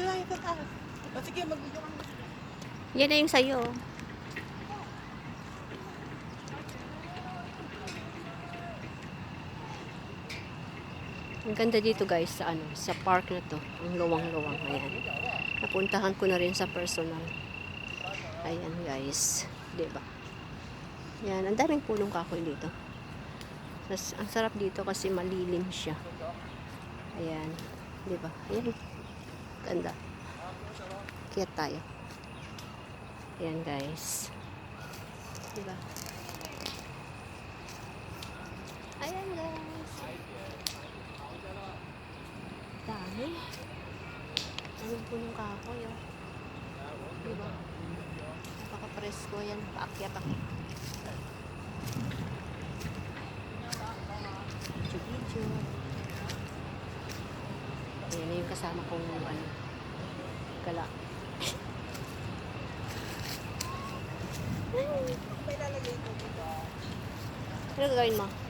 Dito tayo sa taas. O sige, mag-video ka. Yan na yung sa'yo. Ang ganda dito guys sa ano, sa park na to. Ang luwang-luwang. Ayan. Napuntahan ko na rin sa personal. Ayan guys. 'Di ba? Yan, ang daming punong kahoy dito. Mas, ang sarap dito kasi malilim siya. Ayan. ba? Ayan. Ganda. Kaya tayo. Ayan guys. Diba? Ayan guys. Dami. Anong punong kahoy oh. Diba? Napaka-presko yan. Paakyat ako. Ayan na yung kasama kong ano. Gala. Ano gagawin mo?